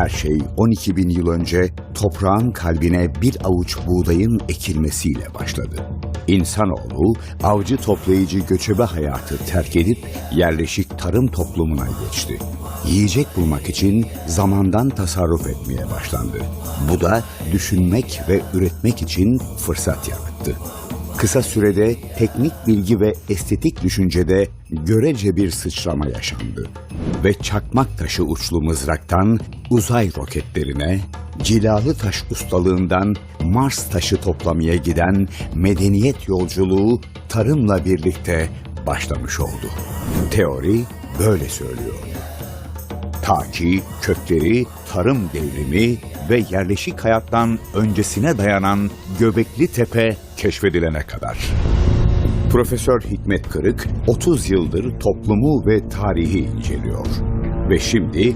Her şey 12 bin yıl önce toprağın kalbine bir avuç buğdayın ekilmesiyle başladı. İnsanoğlu avcı toplayıcı göçebe hayatı terk edip yerleşik tarım toplumuna geçti. Yiyecek bulmak için zamandan tasarruf etmeye başlandı. Bu da düşünmek ve üretmek için fırsat yarattı. Kısa sürede teknik bilgi ve estetik düşüncede görece bir sıçrama yaşandı. Ve çakmak taşı uçlu mızraktan uzay roketlerine, cilalı taş ustalığından Mars taşı toplamaya giden medeniyet yolculuğu tarımla birlikte başlamış oldu. Teori böyle söylüyor. Ta ki kökleri tarım devrimi ve yerleşik hayattan öncesine dayanan Göbekli Tepe keşfedilene kadar. Profesör Hikmet Kırık 30 yıldır toplumu ve tarihi inceliyor. Ve şimdi